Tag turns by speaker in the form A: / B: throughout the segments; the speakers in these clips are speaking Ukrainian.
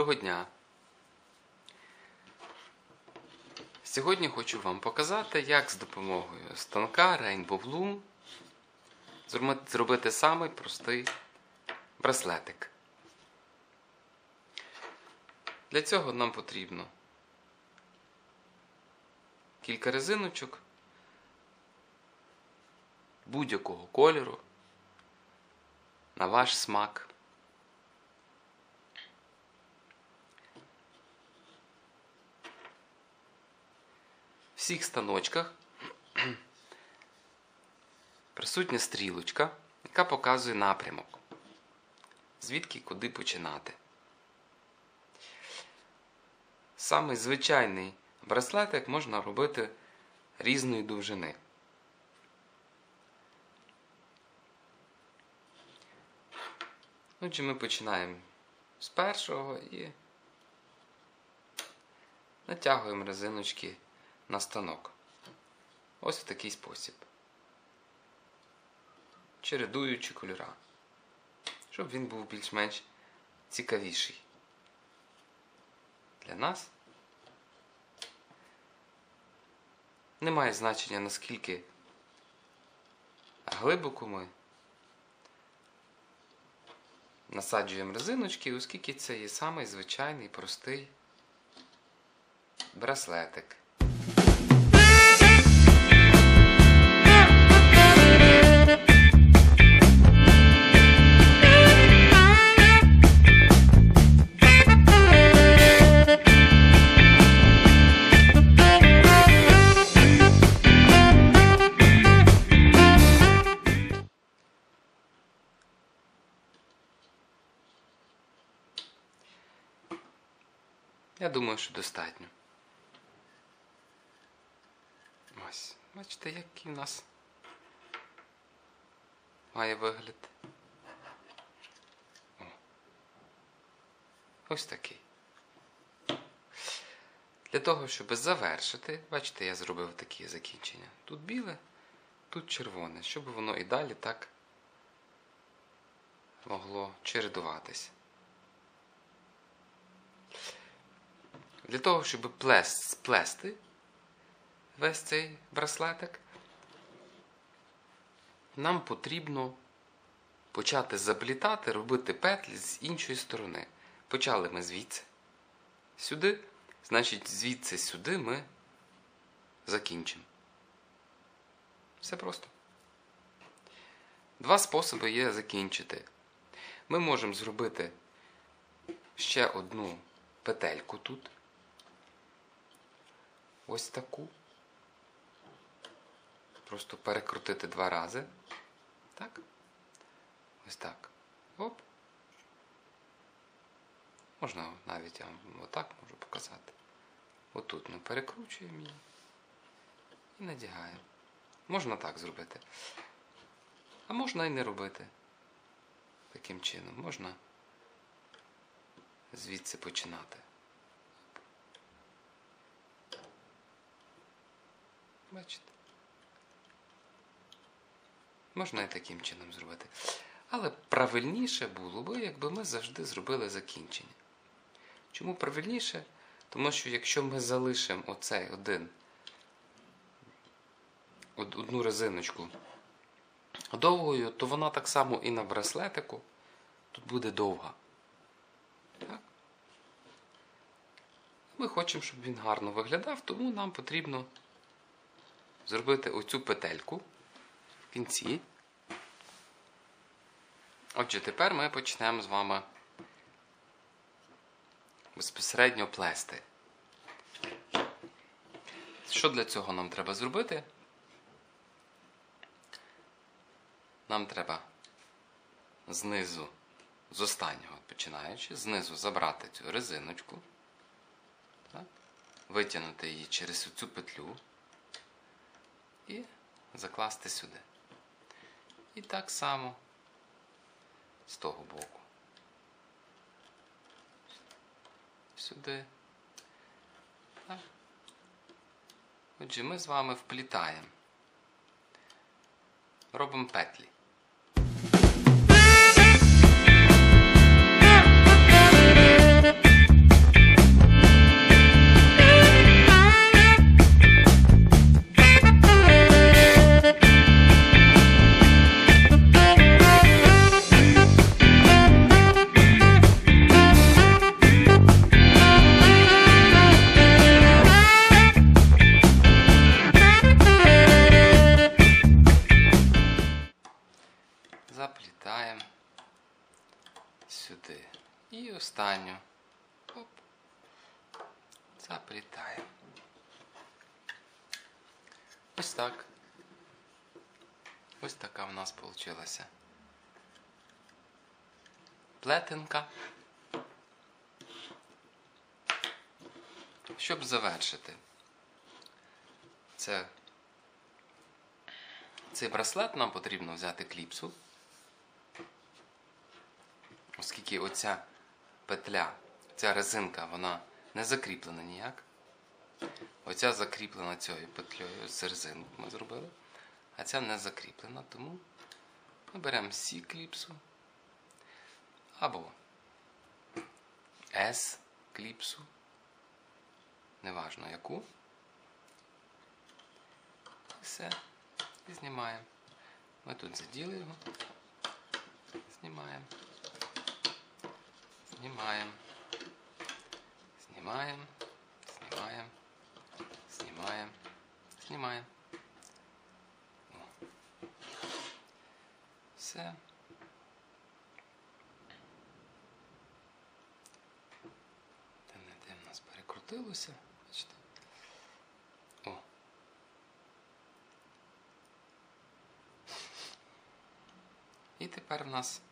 A: доброго дня! Сьогодні хочу вам показати, як з допомогою станка Rainbow Bloom зробити самий простий браслетик. Для цього нам потрібно кілька резиночок будь-якого кольору на ваш смак. Всіх станочках присутня стрілочка, яка показує напрямок, звідки куди починати. Самий звичайний браслетик можна робити різної довжини. Отже, ми починаємо з першого і натягуємо резиночки на станок. Ось в такий спосіб. Чередуючи кольора. Щоб він був більш-менш цікавіший. Для нас немає значення наскільки глибоко ми насаджуємо резиночки, оскільки це є самий звичайний простий браслетик. Я думаю, що достатньо. Ось, бачите, який у нас має вигляд. О. Ось такий. Для того, щоб завершити, бачите, я зробив такі закінчення. Тут біле, тут червоне, щоб воно і далі так могло чередуватися. Для того, щоб плест, сплести весь цей браслетик, нам потрібно почати заплітати, робити петлі з іншої сторони. Почали ми звідси сюди, значить, звідси сюди ми закінчимо. Все просто. Два способи є закінчити. Ми можемо зробити ще одну петельку тут ось таку. Просто перекрутити два рази. Так? Ось так. Оп. Можна навіть я отак можу показати. Отут ми перекручуємо її і надягаємо. Можна так зробити. А можна і не робити. Таким чином. Можна звідси починати. Бачите? Можна і таким чином зробити. Але правильніше було би, якби ми завжди зробили закінчення. Чому правильніше? Тому що якщо ми залишимо оцей один, одну резиночку довгою, то вона так само і на браслетику тут буде довга. Так? Ми хочемо, щоб він гарно виглядав, тому нам потрібно зробити оцю петельку в кінці. Отже, тепер ми почнемо з вами безпосередньо плести. Що для цього нам треба зробити? Нам треба знизу, з останнього починаючи, знизу забрати цю резиночку, так? витягнути її через цю петлю і закласти сюди. І так само з того боку. Сюди. Так. Отже, ми з вами вплітаємо. Робимо петлі. заплітаємо сюди. І останню Оп. заплітаємо. Ось так. Ось така в нас вийшла плетенка. Щоб завершити це, цей браслет, нам потрібно взяти кліпсу оскільки оця петля, ця резинка, вона не закріплена ніяк. Оця закріплена цією петлею з резинку ми зробили, а ця не закріплена, тому ми беремо C кліпсу або S кліпсу, неважно яку. І все. І знімаємо. Ми тут заділи його. Знімаємо. Знімаємо. Знімаємо. Знімаємо. Знімаємо. Знімаємо. Все. Те не те в нас перекрутилося. Бачите? О. І тепер в нас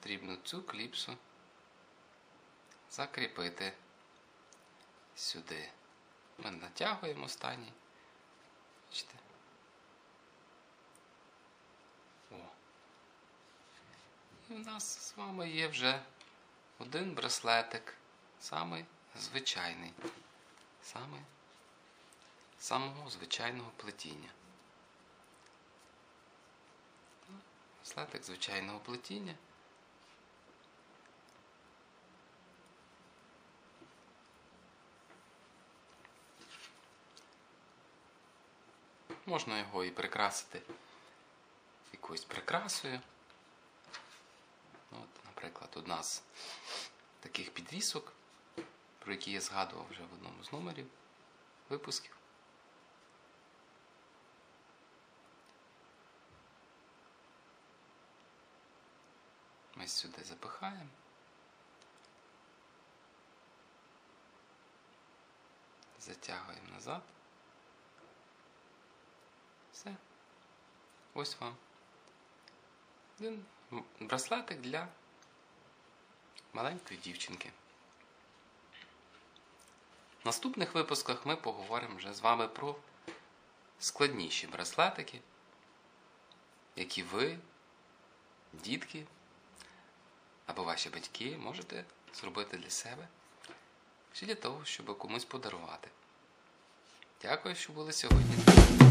A: потрібно цю кліпсу закріпити сюди. Ми натягуємо останній. Бачите? О. І в нас з вами є вже один браслетик, самий звичайний, самий, самого звичайного плетіння. Браслетик звичайного плетіння. Можна його і прикрасити якоюсь прикрасою. От, наприклад, одна з таких підвісок, про які я згадував вже в одному з номерів випусків. Ми сюди запихаємо. Затягуємо назад. Все. Ось вам. Один браслетик для маленької дівчинки. В наступних випусках ми поговоримо вже з вами про складніші браслетики, які ви, дітки або ваші батьки можете зробити для себе чи для того, щоб комусь подарувати. Дякую, що були сьогодні.